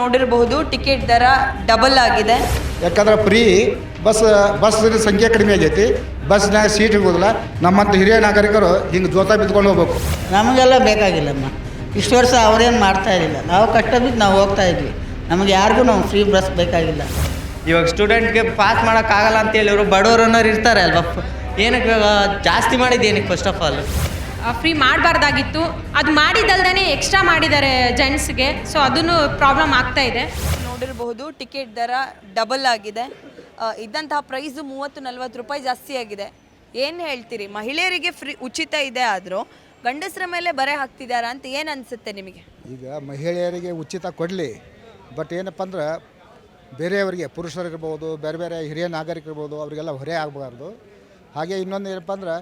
ನೋಡಿರಬಹುದು ಟಿಕೆಟ್ ದರ ಡಬಲ್ ಆಗಿದೆ. ಯಾಕಂದ್ರೆ ಫ್ರೀ ಬಸ್ ಬಸ್ ಸಂಖ್ಯೆ ಕಡಿಮೆ ಆಗೈತಿ. ಬಸ್ನಾಗ ಸೀಟ್ ಸಿಗೋದಿಲ್ಲ. ನಮ್ಮಂತ ಹಿರಿಯ ನಾಗರಿಕರು ಹಿಂಗೆ ಜೋತ ಬಿದ್ಕೊಂಡು ಹೋಗ್ಬೇಕು. ನಮಗೆಲ್ಲ ಬೇಕಾಗಿಲ್ಲಮ್ಮ. ಇಷ್ಟು ವರ್ಷ ಅವರೇನು ಮಾಡ್ತಾ ಇರಲಿಲ್ಲ ನಾವು ಕಷ್ಟ ಬಿದ್ದು ನಾವು ಹೋಗ್ತಾ ಇದ್ವಿ. ನಮಗೆ ಯಾರಿಗೂ ನಾವು ಫ್ರೀ ಬಸ್ ಬೇಕಾಗಿಲ್ಲ. ಇವಾಗ ಸ್ಟೂಡೆಂಟ್ಗೆ ಪಾಸ್ ಮಾಡೋಕ್ಕಾಗಲ್ಲ ಅಂತ ಅವರು ಬಡವರು ಅನ್ನೋರು ಇರ್ತಾರೆ ಅಲ್ವಾ? ಏನಕ್ಕೆ ಜಾಸ್ತಿ ಮಾಡಿದ್ದು ಏನಕ್ಕೆ ಫಸ್ಟ್ ಆಫ್ ಆಲ್ ಫ್ರೀ ಮಾಡಬಾರ್ದಾಗಿತ್ತು. ಅದು ಮಾಡಿದಲ್ದೇ ಎಕ್ಸ್ಟ್ರಾ ಮಾಡಿದ್ದಾರೆ ಜೆಂಟ್ಸ್ಗೆ ಸೊ ಅದನ್ನು ಪ್ರಾಬ್ಲಮ್ ಆಗ್ತಾ ಇದೆ. ನೋಡಿರಬಹುದು ಟಿಕೆಟ್ ದರ ಡಬಲ್ ಆಗಿದೆ. ಇದ್ದಂತಹ ಪ್ರೈಸು ಮೂವತ್ತು ನಲ್ವತ್ತು ರೂಪಾಯಿ ಜಾಸ್ತಿ ಆಗಿದೆ. ಏನು ಹೇಳ್ತೀರಿ? ಮಹಿಳೆಯರಿಗೆ ಫ್ರೀ ಉಚಿತ ಇದೆ ಆದರೂ ಗಂಡಸರ ಮೇಲೆ ಬರೆ ಹಾಕ್ತಿದ್ದಾರಾ ಅಂತ ಏನು ಅನಿಸುತ್ತೆ ನಿಮಗೆ? ಈಗ ಮಹಿಳೆಯರಿಗೆ ಉಚಿತ ಕೊಡಲಿ. ಬಟ್ ಏನಪ್ಪ ಅಂದ್ರೆ ಬೇರೆಯವರಿಗೆ ಪುರುಷರಿರ್ಬೋದು ಬೇರೆ ಬೇರೆ ಹಿರಿಯ ನಾಗರಿಕರಿರ್ಬೋದು ಅವರಿಗೆಲ್ಲ ಹೊರೆ ಆಗಬಾರ್ದು. ಹಾಗೆ ಇನ್ನೊಂದು ಏನಪ್ಪ ಅಂದ್ರೆ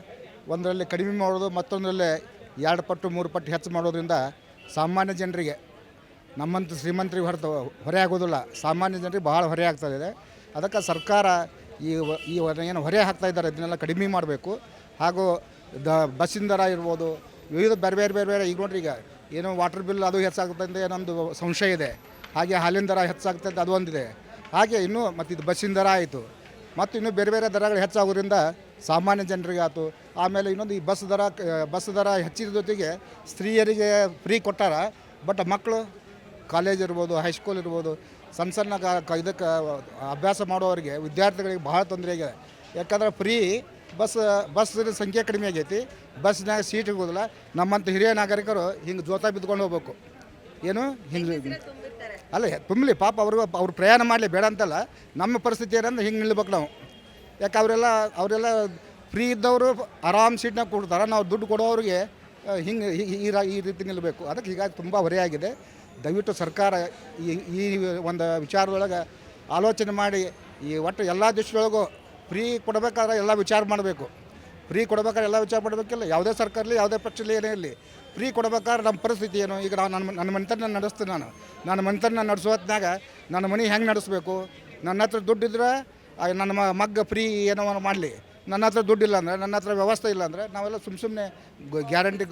ಒಂದರಲ್ಲಿ ಕಡಿಮೆ ಮಾಡೋದು, ಮತ್ತೊಂದರಲ್ಲಿ ಎರಡು ಪಟ್ಟು, ಮೂರು ಪಟ್ಟು ಹೆಚ್ಚು ಮಾಡೋದ್ರಿಂದ ಸಾಮಾನ್ಯ ಜನರಿಗೆ ನಮ್ಮಂಥ ಶ್ರೀಮಂತರಿಗೆ ಹೊರತು, ಹೊರೆ ಆಗೋದಿಲ್ಲ. ಸಾಮಾನ್ಯ ಜನರಿಗೆ ಭಾಳ ಹೊರೆ ಆಗ್ತಾ ಇದೆ ಅದಕ್ಕೆ ಸರ್ಕಾರ ಈ ಈ ಏನು ಹೊರೆ ಹಾಕ್ತಾ ಇದ್ದಾರೆ, ಇದನ್ನೆಲ್ಲ ಕಡಿಮೆ ಮಾಡಬೇಕು. ಹಾಗೂ ದ, ಬಸ್ಸಿನ ದರ ಇರ್ಬೋದು, ವಿವಿಧ ಬೇರೆ ಬೇರೆ ಬೇರೆ ಬೇರೆ, ಈಗ ನೋಡ್ರಿ ಈಗ ಏನೋ ವಾಟರ್ ಬಿಲ್ ಅದು ಹೆಚ್ಚಾಗುತ್ತೆ ಏನೊಂದು ಸಂಶಯ ಇದೆ. ಹಾಗೆ ಹಾಲಿನ ದರ ಹೆಚ್ಚಾಗುತ್ತೆ ಅಂತ ಅದು ಒಂದಿದೆ. ಹಾಗೆ ಇನ್ನೂ ಮತ್ತು ಇದು ಬಸ್ಸಿನ ದರ ಆಯಿತು. ಮತ್ತು ಇನ್ನೂ ಬೇರೆ ಬೇರೆ ದರಗಳು ಹೆಚ್ಚಾಗೋದ್ರಿಂದ ಸಾಮಾನ್ಯ ಜನರಿಗೆ ಆಯಿತು ಆಮೇಲೆ ಇನ್ನೊಂದು ಈ ಬಸ್ ದರ ಬಸ್ ದರ ಹೆಚ್ಚಿದ ಜೊತೆಗೆ ಸ್ತ್ರೀಯರಿಗೆ ಫ್ರೀ ಕೊಟ್ಟಾರ. ಬಟ್ ಮಕ್ಕಳು ಕಾಲೇಜ್ ಇರ್ಬೋದು ಹೈಸ್ಕೂಲ್ ಇರ್ಬೋದು, ಸಣ್ಣ ಸಣ್ಣ ಕ- ಇದಕ್ಕೆ ಅಭ್ಯಾಸ ಮಾಡೋರಿಗೆ ವಿದ್ಯಾರ್ಥಿಗಳಿಗೆ ಭಾಳ ತೊಂದರೆ ಆಗಿದೆ. ಯಾಕಂದ್ರೆ ಫ್ರೀ ಬಸ್ ಬಸ್ ಸಂಖ್ಯೆ ಕಡಿಮೆ ಆಗೈತಿ. ಬಸ್ನಾಗ ಸೀಟ್ ಇರ್ಬೋದಿಲ್ಲ ನಮ್ಮಂಥ ಹಿರಿಯ ನಾಗರಿಕರು ಹಿಂಗೆ ಜೋತ ಬಿದ್ಕೊಂಡು ಹೋಗ್ಬೇಕು. ಏನು? ಹಿಂಗೆ ಅಲ್ಲ, ತುಂಬಲಿ ಪಾಪ ಅವರು ಅವ್ರು ಪ್ರಯಾಣ ಮಾಡಲಿ ಬೇಡ ಅಂತಲ್ಲ. ನಮ್ಮ ಪರಿಸ್ಥಿತಿ ಏನಂದ್ರೆ ಹಿಂಗೆ ನಿಲ್ಬೇಕು ನಾವು. ಯಾಕೆ ಅವರೆಲ್ಲ ಅವರೆಲ್ಲ ಫ್ರೀ ಇದ್ದವರು ಆರಾಮ್ ಸೀಟ್ನಾಗ ಕೊಡ್ತಾರೆ. ನಾವು ದುಡ್ಡು ಕೊಡೋರಿಗೆ ಹಿಂಗೆ, ಈ ಈ ರೀತಿ ನಿಲ್ಲಬೇಕು ಅದಕ್ಕೆ ಹೀಗಾಗಿ ತುಂಬ ಹೊರೆಯಾಗಿದೆ. ದಯವಿಟ್ಟು ಸರ್ಕಾರ ಈ ಈ ಒಂದು ವಿಚಾರದೊಳಗೆ ಆಲೋಚನೆ ಮಾಡಿ, ಈ ಒಟ್ಟು ಎಲ್ಲ ದೇಶದೊಳಗೂ ಫ್ರೀ ಕೊಡಬೇಕಾದ್ರೆ ಎಲ್ಲ ವಿಚಾರ ಮಾಡಬೇಕು. ಫ್ರೀ ಕೊಡಬೇಕಾದ್ರೆ ಎಲ್ಲ ವಿಚಾರ ಮಾಡಬೇಕಿಲ್ಲ. ಯಾವುದೇ ಸರ್ಕಾರಲಿ ಯಾವುದೇ ಪಕ್ಷದಲ್ಲಿ ಏನೇ ಇರಲಿ ಫ್ರೀ ಕೊಡಬೇಕಾದ್ರೆ ನಮ್ಮ ಪರಿಸ್ಥಿತಿ ಏನು? ಈಗ ನಾನು ನನ್ನ ನನ್ನ ಮನೆತನ ನಡೆಸ್ತೀನಿ ನಾನು. ನನ್ನ ಮನೆತನ ನಡೆಸೋ ನನ್ನ ಮನೆ ಹೆಂಗೆ ನಡೆಸಬೇಕು? ನನ್ನ ಹತ್ರ ದುಡ್ಡಿದ್ರೆ ನನ್ನ ಮ ಮಗ್ಗ ಫ್ರೀ ಏನೋ ಮಾಡಲಿ. ನನ್ನ ಹತ್ರ ದುಡ್ಡಿಲ್ಲ ಅಂದರೆ ನನ್ನ ಹತ್ರ ವ್ಯವಸ್ಥೆ ಇಲ್ಲ ಅಂದರೆ ನಾವೆಲ್ಲ ಸುಮ್ಮ ಸುಮ್ಮನೆ ಗ್ಯಾರಂಟಿ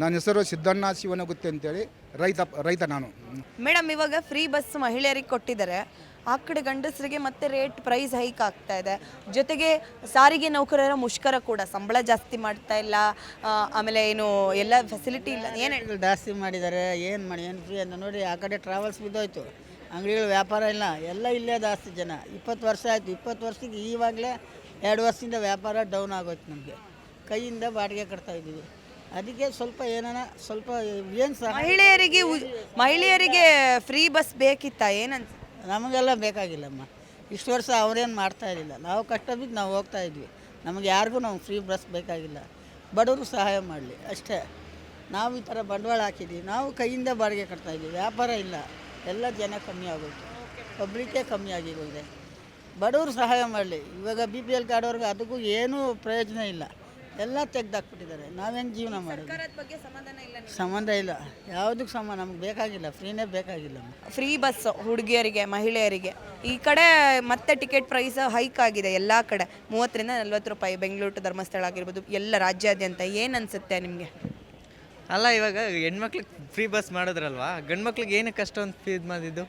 ನನ್ನ ಹೆಸರು ಸಿದ್ದಣ್ಣ ಶಿವನಗುತ್ತಿ ಅಂತೇಳಿ ರೈತ ರೈತ ನಾನು. ಮೇಡಮ್ ಇವಾಗ ಫ್ರೀ ಬಸ್ ಮಹಿಳೆಯರಿಗೆ ಕೊಟ್ಟಿದ್ದಾರೆ. ಆ ಕಡೆ ಗಂಡಸರಿಗೆ ಮತ್ತೆ ರೇಟ್ ಪ್ರೈಸ್ ಹೈಕ್ ಆಗ್ತಾ ಇದೆ. ಜೊತೆಗೆ ಸಾರಿಗೆ ನೌಕರರ ಮುಷ್ಕರ ಕೂಡ ಸಂಬಳ ಜಾಸ್ತಿ ಮಾಡ್ತಾ ಇಲ್ಲ. ಆಮೇಲೆ ಏನು ಎಲ್ಲ ಫೆಸಿಲಿಟಿ ಇಲ್ಲ. ಏನು ಜಾಸ್ತಿ ಮಾಡಿದ್ದಾರೆ. ಏನು ಮಾಡಿ ಏನು ಫ್ರೀ ಅಂತ ನೋಡಿ ಆ ಕಡೆ ಟ್ರಾವೆಲ್ಸ್ ಬಿದ್ದೋಯ್ತು. ಅಂಗಡಿಗಳು ವ್ಯಾಪಾರ ಇಲ್ಲ. ಎಲ್ಲ ಇಲ್ಲೇ ಜಾಸ್ತಿ ಜನ. ಇಪ್ಪತ್ತು ವರ್ಷ ಆಯಿತು. ಇಪ್ಪತ್ತು ವರ್ಷಕ್ಕೆ ಈವಾಗಲೇ ಎರಡು ವರ್ಷದಿಂದ ವ್ಯಾಪಾರ ಡೌನ್ ಆಗೋಯ್ತು ನಮಗೆ. ಕೈಯಿಂದ ಬಾಡಿಗೆ ಕಟ್ತಾ ಇದ್ದೀವಿ. ಅದಕ್ಕೆ ಸ್ವಲ್ಪ ಏನಾರ ಸ್ವಲ್ಪ ಏನು ಸಹ ಮಹಿಳೆಯರಿಗೆ ಉ- ಮಹಿಳೆಯರಿಗೆ ಫ್ರೀ ಬಸ್ ಬೇಕಿತ್ತಾ? ಏನಂತ? ನಮಗೆಲ್ಲ ಬೇಕಾಗಿಲ್ಲಮ್ಮ. ಇಷ್ಟು ವರ್ಷ ಅವರೇನು ಮಾಡ್ತಾ ಇರಲಿಲ್ಲ. ನಾವು ಕಷ್ಟ ಬಿದ್ದು ನಾವು ಹೋಗ್ತಾ ಇದ್ವಿ. ನಮಗೆ ಯಾರಿಗೂ ನಾವು ಫ್ರೀ ಬಸ್ ಬೇಕಾಗಿಲ್ಲ. ಬಡವರು ಸಹಾಯ ಮಾಡಲಿ. ಅಷ್ಟೇ. ನಾವು ಈ ಥರ ಬಂಡವಾಳ ಹಾಕಿದ್ವಿ ನಾವು ಕೈಯಿಂದ ಬಾಡಿಗೆ ಕಟ್ತಾ ಇದ್ದೀವಿ. ವ್ಯಾಪಾರ ಇಲ್ಲ. ಎಲ್ಲ ಜನ ಕಮ್ಮಿ ಆಗೋಯ್ತು. ಪಬ್ಲಿಕ್ಕೇ ಕಮ್ಮಿ ಆಗಿರೋದೆ ಬಡವರು ಸಹಾಯ ಮಾಡಲಿ. ಇವಾಗ ಬಿ ಪಿ ಎಲ್ ಕಾರ್ಡವ್ರಿಗೆ ಅದಕ್ಕೂ ಏನೂ ಪ್ರಯೋಜನ ಇಲ್ಲ. ಎಲ್ಲ ತೆಗ್ದಾಕ್ಬಿಟ್ಟಿದ್ದಾರೆ. ನಾವೇನು ಜೀವನ ಮಾಡೋದು? ಸಂಬಂಧ ಇಲ್ಲ. ಯಾವುದಕ್ಕೆ ಸಂಬಂಧ? ನಮ್ಗೆ ಬೇಕಾಗಿಲ್ಲ. ಫ್ರೀನೇ ಬೇಕಾಗಿಲ್ಲ ಫ್ರೀ ಬಸ್ ಹುಡುಗಿಯರಿಗೆ ಮಹಿಳೆಯರಿಗೆ. ಈ ಕಡೆ ಮತ್ತೆ ಟಿಕೆಟ್ ಪ್ರೈಸ್ ಹೈಕ್ ಆಗಿದೆ ಎಲ್ಲ ಕಡೆ. ಮೂವತ್ತರಿಂದ ನಲ್ವತ್ತು ರೂಪಾಯಿ. ಬೆಂಗಳೂರು ಧರ್ಮಸ್ಥಳ ಆಗಿರ್ಬೋದು. ಎಲ್ಲ ರಾಜ್ಯಾದ್ಯಂತ. ಏನು ಅನಿಸುತ್ತೆ ನಿಮಗೆ? ಅಲ್ಲ ಇವಾಗ ಹೆಣ್ಮಕ್ಳಿಗೆ ಫ್ರೀ ಬಸ್ ಮಾಡಿದ್ರಲ್ವಾ? ಗಂಡ್ಮಕ್ಳಿಗೆ ಏನಕ್ಕೆ ಅಷ್ಟೊಂದು ಫ್ರೀ ಇದು ಮಾಡಿದ್ದು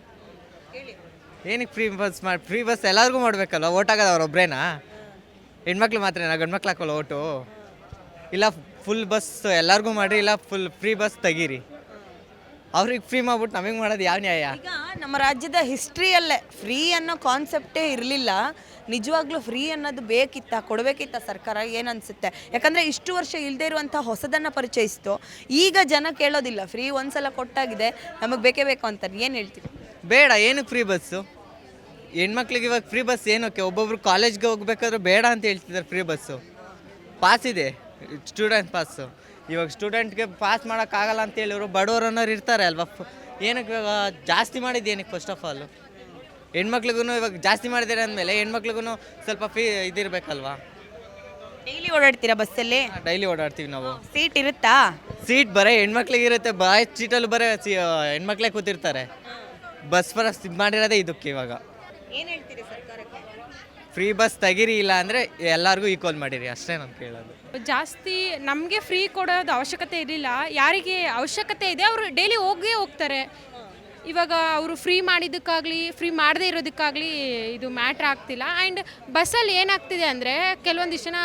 ಏನಕ್ಕೆ ಫ್ರೀ ಬಸ್ ಮಾಡಿ ಫ್ರೀ ಬಸ್ ಎಲ್ಲರಿಗೂ ಮಾಡಬೇಕಲ್ವ? ಓಟ್ ಆಗೋದು ಅವ್ರೊಬ್ರೇನಾ ಹೆಣ್ಮಕ್ಳು ಮಾತ್ರನಾ? ಗಂಡ್ಮಕ್ಳು ಹಾಕೋಲ್ಲ ಓಟು? ಇಲ್ಲ ಫುಲ್ ಬಸ್ ಎಲ್ಲರಿಗೂ ಮಾಡಿರಿ ಇಲ್ಲ ಫುಲ್ ಫ್ರೀ ಬಸ್ ತೆಗೀರಿ. ಅವ್ರಿಗೆ ಫ್ರೀ ಮಾಡ್ಬಿಟ್ಟು ನಮಗೆ ಮಾಡೋದು ಯಾವ ನ್ಯಾಯ? ಈಗ ನಮ್ಮ ರಾಜ್ಯದ ಹಿಸ್ಟ್ರಿಯಲ್ಲೇ ಫ್ರೀ ಅನ್ನೋ ಕಾನ್ಸೆಪ್ಟೇ ಇರಲಿಲ್ಲ. ನಿಜವಾಗ್ಲೂ ಫ್ರೀ ಅನ್ನೋದು ಬೇಕಿತ್ತ, ಕೊಡಬೇಕಿತ್ತ ಸರ್ಕಾರ ಏನನ್ಸುತ್ತೆ? ಯಾಕಂದರೆ ಇಷ್ಟು ವರ್ಷ ಇಲ್ಲದೆ ಇರುವಂಥ ಹೊಸದನ್ನು ಪರಿಚಯಿಸ್ತು. ಈಗ ಜನ ಕೇಳೋದಿಲ್ಲ ಫ್ರೀ ಒಂದ್ಸಲ ಕೊಟ್ಟಾಗಿದೆ, ನಮಗೆ ಬೇಕೇ ಬೇಕು ಅಂತ ಏನು ಹೇಳ್ತೀವಿ ಬೇಡ ಏನಕ್ಕೆ ಫ್ರೀ ಬಸ್ಸು ಹೆಣ್ಮಕ್ಳಿಗೆ ಇವಾಗ ಫ್ರೀ ಬಸ್ ಏನಕ್ಕೆ? ಒಬ್ಬೊಬ್ರು ಕಾಲೇಜ್ಗೆ ಹೋಗ್ಬೇಕಾದ್ರೆ ಬೇಡ ಅಂತ ಹೇಳ್ತಿದ್ದಾರೆ ಫ್ರೀ ಬಸ್ಸು ಪಾಸ್ ಇದೆ ಸ್ಟೂಡೆಂಟ್ ಪಾಸು ಇವಾಗ ಸ್ಟೂಡೆಂಟ್ಗೆ ಪಾಸ್ ಮಾಡೋಕ್ಕಾಗಲ್ಲ ಅಂತ ಹೇಳಿದ್ರು ಬಡವರು ಅನ್ನೋರು ಇರ್ತಾರೆ ಅಲ್ವಾ? ಏನಕ್ಕೆ ಜಾಸ್ತಿ ಮಾಡಿದ್ದು ಏನಕ್ಕೆ ಫಸ್ಟ್ ಆಫ್ ಆಲು ಹೆಣ್ಮಕ್ಳಿಗೂ ಇವಾಗ ಜಾಸ್ತಿ ಮಾಡಿದ್ದಾರೆ ಅಂದಮೇಲೆ ಹೆಣ್ಮಕ್ಳಿಗೂ ಸ್ವಲ್ಪ ಫೀ ಇದಿರಬೇಕಲ್ವಾ? ಡೈಲಿ ಓಡಾಡ್ತೀರಾ ಬಸ್ಸಲ್ಲಿ ಡೈಲಿ ಓಡಾಡ್ತೀವಿ ನಾವು. ಸೀಟ್ ಇರುತ್ತಾ? ಸೀಟ್ ಬರೀ ಹೆಣ್ಮಕ್ಳಿಗೆ ಇರುತ್ತೆ ಬಾಯ್ ಸೀಟಲ್ಲಿ ಬರೀ ಸಿ ಹೆಣ್ಮಕ್ಳೇ ಕೂತಿರ್ತಾರೆ. ಬಸ್ ಬರ ಇದು ಮಾಡಿರೋದೇ ಇದಕ್ಕೆ ಇವಾಗ. ಏನು ಹೇಳ್ತೀರಿ ಸರ್ಕಾರಕ್ಕೆ? ಫ್ರೀ ಬಸ್ ತೆಗೀರಿ ಇಲ್ಲ ಅಂದರೆ ಎಲ್ಲರಿಗೂ ಈಕ್ವಲ್ ಮಾಡಿರಿ ಅಷ್ಟೇ ನಾನು ಕೇಳೋದು. ಜಾಸ್ತಿ ನಮಗೆ ಫ್ರೀ ಕೊಡೋದು ಅವಶ್ಯಕತೆ ಇರಲಿಲ್ಲ. ಯಾರಿಗೆ ಅವಶ್ಯಕತೆ ಇದೆ ಅವರು ಡೈಲಿ ಹೋಗೇ ಹೋಗ್ತಾರೆ. ಇವಾಗ ಅವರು ಫ್ರೀ ಮಾಡಿದ್ದಕ್ಕಾಗಲಿ ಫ್ರೀ ಮಾಡದೇ ಇರೋದಕ್ಕಾಗಲಿ ಇದು ಮ್ಯಾಟ್ರ್ ಆಗ್ತಿಲ್ಲ. ಆ್ಯಂಡ್ ಬಸ್ಸಲ್ಲಿ ಏನಾಗ್ತಿದೆ ಅಂದರೆ, ಕೆಲವೊಂದಿಷ್ಟು ಜನ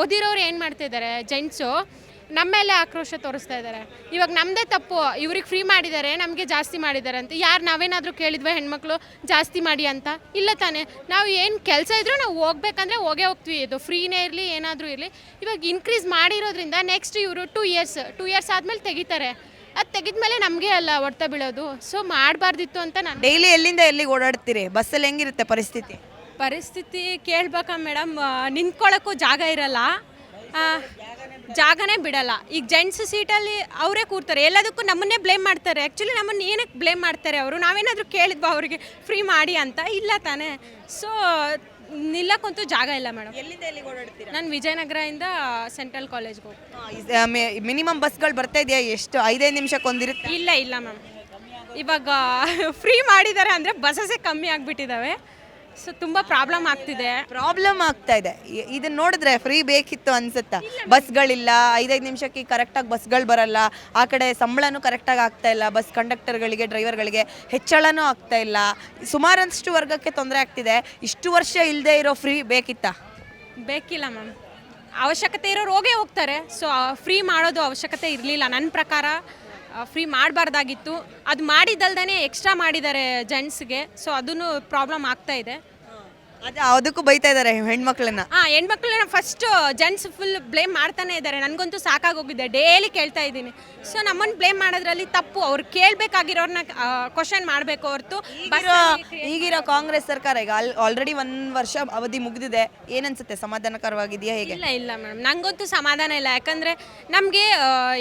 ಓದಿರೋರು ಏನು ಮಾಡ್ತಿದ್ದಾರೆ ಜೆಂಟ್ಸು ನಮ್ಮ ಮೇಲೆ ಆಕ್ರೋಶ ತೋರಿಸ್ತಾ ಇದ್ದಾರೆ ಇವಾಗ ನಮ್ಮದೇ ತಪ್ಪು, ಇವ್ರಿಗೆ ಫ್ರೀ ಮಾಡಿದ್ದಾರೆ ನಮಗೆ ಜಾಸ್ತಿ ಮಾಡಿದ್ದಾರೆ ಅಂತ. ಯಾರು ನಾವೇನಾದರೂ ಕೇಳಿದ್ವಿ, ಹೆಣ್ಮಕ್ಳು ಜಾಸ್ತಿ ಮಾಡಿ ಅಂತ? ಇಲ್ಲ ತಾನೇ. ನಾವು ಏನು ಕೆಲಸ ಇದ್ರೂ ನಾವು ಹೋಗ್ಬೇಕಂದ್ರೆ ಹೋಗೇ ಹೋಗ್ತೀವಿ. ಇದು ಫ್ರೀನೇ ಇರಲಿ, ಏನಾದರೂ ಇರಲಿ. ಇವಾಗ ಇನ್ಕ್ರೀಸ್ ಮಾಡಿರೋದ್ರಿಂದ ನೆಕ್ಸ್ಟ್ ಇವರು ಟೂ ಇಯರ್ಸ್ ಟೂ ಇಯರ್ಸ್ ಆದಮೇಲೆ ತೆಗಿತಾರೆ. ಅದು ತೆಗೆದ್ಮೇಲೆ ನಮಗೆ ಅಲ್ಲ ಹೊಡ್ತಾ ಬೀಳೋದು. ಸೊ ಮಾಡಬಾರ್ದಿತ್ತು ಅಂತ ನಾನು ಡೈಲಿ ಎಲ್ಲಿಂದ ಎಲ್ಲಿಗೆ ಓಡಾಡ್ತೀರಿ? ಬಸ್ಸಲ್ಲಿ ಹೆಂಗಿರುತ್ತೆ ಪರಿಸ್ಥಿತಿ? ಪರಿಸ್ಥಿತಿ ಕೇಳ್ಬೇಕಾ ಮೇಡಮ್ ನಿಂತ್ಕೊಳ್ಳೋಕ್ಕೂ ಜಾಗ ಇರಲ್ಲ. ಆ, ಜಾಗನೇ ಬಿಡಲ್ಲ. ಈಗ ಜೆಂಟ್ಸ್ ಸೀಟಲ್ಲಿ ಅವರೇ ಕೂರ್ತಾರೆ. ಎಲ್ಲದಕ್ಕೂ ನಮ್ಮನ್ನೇ ಬ್ಲೇಮ್ ಮಾಡ್ತಾರೆ. ಆ್ಯಕ್ಚುಲಿ ನಮ್ಮನ್ನು ಏನಕ್ಕೆ ಬ್ಲೇಮ್ ಮಾಡ್ತಾರೆ ಅವರು? ನಾವೇನಾದರೂ ಕೇಳಿದ್ವಾ ಅವರಿಗೆ ಫ್ರೀ ಮಾಡಿ ಅಂತ? ಇಲ್ಲ ತಾನೇ. ಸೊ ನಿಲ್ಲಕ್ಕಂತೂ ಜಾಗ ಇಲ್ಲ ಮೇಡಮ್. ಎಲ್ಲಿಂದ ಎಲ್ಲಿಗೆ ಓಡಾಡ್ತೀರಾ? ನಾನು ವಿಜಯನಗರದಿಂದ ಸೆಂಟ್ರಲ್ ಕಾಲೇಜ್ಗೆ ಹೋಗಿ ಮಿನಿಮಮ್ ಬಸ್ಗಳು ಬರ್ತಾ ಇದೆಯಾ? ಎಷ್ಟು ಐದೈದು ನಿಮಿಷಕ್ಕೆ ಒಂದಿರುತ್ತೆ? ಇಲ್ಲ ಇಲ್ಲ ಮ್ಯಾಮ್. ಇವಾಗ ಫ್ರೀ ಮಾಡಿದ್ದಾರೆ ಅಂದರೆ ಬಸ್ಸಸ್ಸೇ ಕಮ್ಮಿ ಆಗಿಬಿಟ್ಟಿದ್ದಾವೆ ಸೊ ತುಂಬ ಪ್ರಾಬ್ಲಮ್ ಆಗ್ತಿದೆ. ಪ್ರಾಬ್ಲಮ್ ಆಗ್ತಾ ಇದೆ. ಇ- ಇದನ್ನ ನೋಡಿದ್ರೆ ಫ್ರೀ ಬೇಕಿತ್ತು ಅನ್ಸುತ್ತಾ. ಬಸ್ಗಳಿಲ್ಲ ಐದೈದು ನಿಮಿಷಕ್ಕೆ ಕರೆಕ್ಟಾಗಿ ಬಸ್ಗಳು ಬರಲ್ಲ. ಆ ಕಡೆ ಸಂಬಳನೂ ಕರೆಕ್ಟಾಗಿ ಆಗ್ತಾ ಇಲ್ಲ. ಬಸ್ ಕಂಡಕ್ಟರ್ಗಳಿಗೆ ಡ್ರೈವರ್ಗಳಿಗೆ ಹೆಚ್ಚಳನೂ ಆಗ್ತಾ ಇಲ್ಲ. ಸುಮಾರಷ್ಟು ವರ್ಗಕ್ಕೆ ತೊಂದರೆ ಆಗ್ತಿದೆ. ಇಷ್ಟು ವರ್ಷ ಇಲ್ಲದೆ ಇರೋ ಫ್ರೀ ಬೇಕಿತ್ತಾ? ಬೇಕಿಲ್ಲ ಮ್ಯಾಮ್. ಅವಶ್ಯಕತೆ ಇರೋರು ಹೋಗೇ ಹೋಗ್ತಾರೆ. ಸೊ ಫ್ರೀ ಮಾಡೋದು ಅವಶ್ಯಕತೆ ಇರಲಿಲ್ಲ. ನನ್ನ ಪ್ರಕಾರ ಫ್ರೀ ಮಾಡಬಾರ್ದಾಗಿತ್ತು. ಅದು ಮಾಡಿದ್ದಲ್ದೇ ಎಕ್ಸ್ಟ್ರಾ ಮಾಡಿದ್ದಾರೆ ಜೆಂಟ್ಸ್ಗೆ ಸೊ ಅದೂ ಪ್ರಾಬ್ಲಮ್ ಆಗ್ತಾ ಇದೆ. ಅದು ಅದಕ್ಕೂ ಬೈತಾ ಇದ್ದಾರೆ ಹೆಣ್ಮಕ್ಳನ್ನ. ಆ ಹೆಣ್ಮಕ್ಳನ್ನ ಫಸ್ಟ್ ಜೆಂಟ್ಸ್ ಫುಲ್ ಬ್ಲೇಮ್ ಮಾಡ್ತಾನೆ ಇದ್ದಾರೆ ನನಗಂತೂ ಸಾಕಾಗೋಗಿದೆ. ಡೈಲಿ ಕೇಳ್ತಾ ಇದ್ದೀನಿ. ಸೊ ನಮ್ಮನ್ನು ಬ್ಲೇಮ್ ಮಾಡೋದ್ರಲ್ಲಿ ತಪ್ಪು. ಅವ್ರು ಕೇಳಬೇಕಾಗಿರೋರ್ನ ಕ್ವಶನ್ ಮಾಡಬೇಕು ಹೊರತು ಈಗಿರೋ ಈಗಿರೋ ಕಾಂಗ್ರೆಸ್ ಸರ್ಕಾರ ಈಗ ಆಲ್ರೆಡಿ ಒಂದು ವರ್ಷ ಅವಧಿ ಮುಗಿದಿದೆ. ಏನನ್ಸುತ್ತೆ? ಸಮಾಧಾನಕರವಾಗಿದೆಯಾ ಹೇಗೆ? ಇಲ್ಲ ಇಲ್ಲ ಮೇಡಮ್. ನಂಗಂತೂ ಸಮಾಧಾನ ಇಲ್ಲ. ಯಾಕಂದರೆ ನಮಗೆ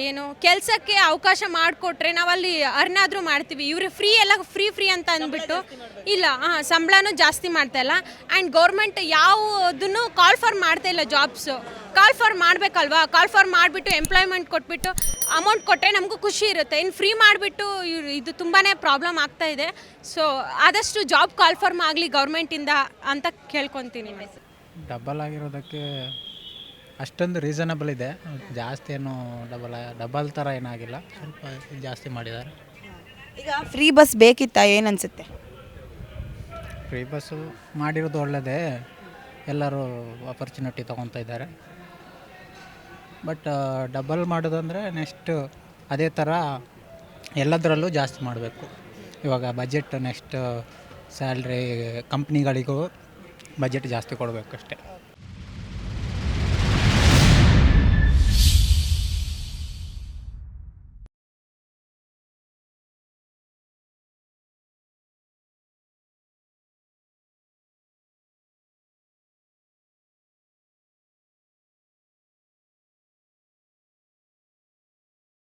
ಏನು ಕೆಲಸಕ್ಕೆ ಅವಕಾಶ ಮಾಡಿಕೊಟ್ರೆ ನಾವಲ್ಲಿ ಅರ್ನಾದರೂ ಮಾಡ್ತೀವಿ. ಇವರು ಫ್ರೀ ಎಲ್ಲ ಫ್ರೀ ಫ್ರೀ ಅಂತ ಅಂದ್ಬಿಟ್ಟು ಇಲ್ಲ ಹಾಂ ಸಂಬಳನೂ ಜಾಸ್ತಿ ಮಾಡ್ತಾ ಇಲ್ಲ. ಆ್ಯಂಡ್ ಗೌರ್ಮೆಂಟ್ ಯಾವುದನ್ನು ಕಾಲ್ ಫಾರ್ ಮಾಡ್ತಾ ಇಲ್ಲ ಜಾಬ್ಸು ಕಾಲ್ ಫಾರ್ ಮಾಡಬೇಕಲ್ವಾ? ಕಾಲ್ ಫಾರ್ ಮಾಡಿಬಿಟ್ಟು ಎಂಪ್ಲಾಯ್ಮೆಂಟ್ ಕೊಟ್ಬಿಟ್ಟು ಅಮೌಂಟ್ ಕೊಟ್ಟರೆ ನಮಗೂ ಖುಷಿ ಇರುತ್ತೆ. ಇನ್ನು ಫ್ರೀ ಮಾಡಿಬಿಟ್ಟು ಇದು ತುಂಬಾ ಪ್ರಾಬ್ಲಮ್ ಆಗ್ತಾ ಇದೆ. ಸೊ ಆದಷ್ಟು ಜಾಬ್ ಕಾಲ್ ಫಾರ್ಮ್ ಆಗಲಿ ಗೌರ್ಮೆಂಟಿಂದ ಅಂತ ಕೇಳ್ಕೊತೀನಿ ಡಬಲ್ ಆಗಿರೋದಕ್ಕೆ ಅಷ್ಟೊಂದು ರೀಸನಬಲ್ ಇದೆ. ಜಾಸ್ತಿ ಏನು ಡಬಲ್ ಡಬಲ್ ಥರ ಏನಾಗಿಲ್ಲ. ಸ್ವಲ್ಪ ಜಾಸ್ತಿ ಮಾಡಿದ್ದಾರೆ. ಈಗ ಫ್ರೀ ಬಸ್ ಬೇಕಿತ್ತಾ? ಏನನ್ಸುತ್ತೆ ಫ್ರೀ ಬಸ್ಸು ಮಾಡಿರೋದು ಒಳ್ಳೆಯದೇ ಎಲ್ಲರೂ ಅಪರ್ಚುನಿಟಿ ತೊಗೊತಾ ಇದ್ದಾರೆ. ಬಟ್ ಡಬಲ್ ಮಾಡೋದಂದರೆ ನೆಕ್ಸ್ಟ್ ಅದೇ ಥರ ಎಲ್ಲದರಲ್ಲೂ ಜಾಸ್ತಿ ಮಾಡಬೇಕು. ಇವಾಗ ಬಜೆಟ್ ನೆಕ್ಸ್ಟ್ ಸ್ಯಾಲ್ರಿ ಕಂಪ್ನಿಗಳಿಗೂ ಬಜೆಟ್ ಜಾಸ್ತಿ ಕೊಡಬೇಕು ಅಷ್ಟೇ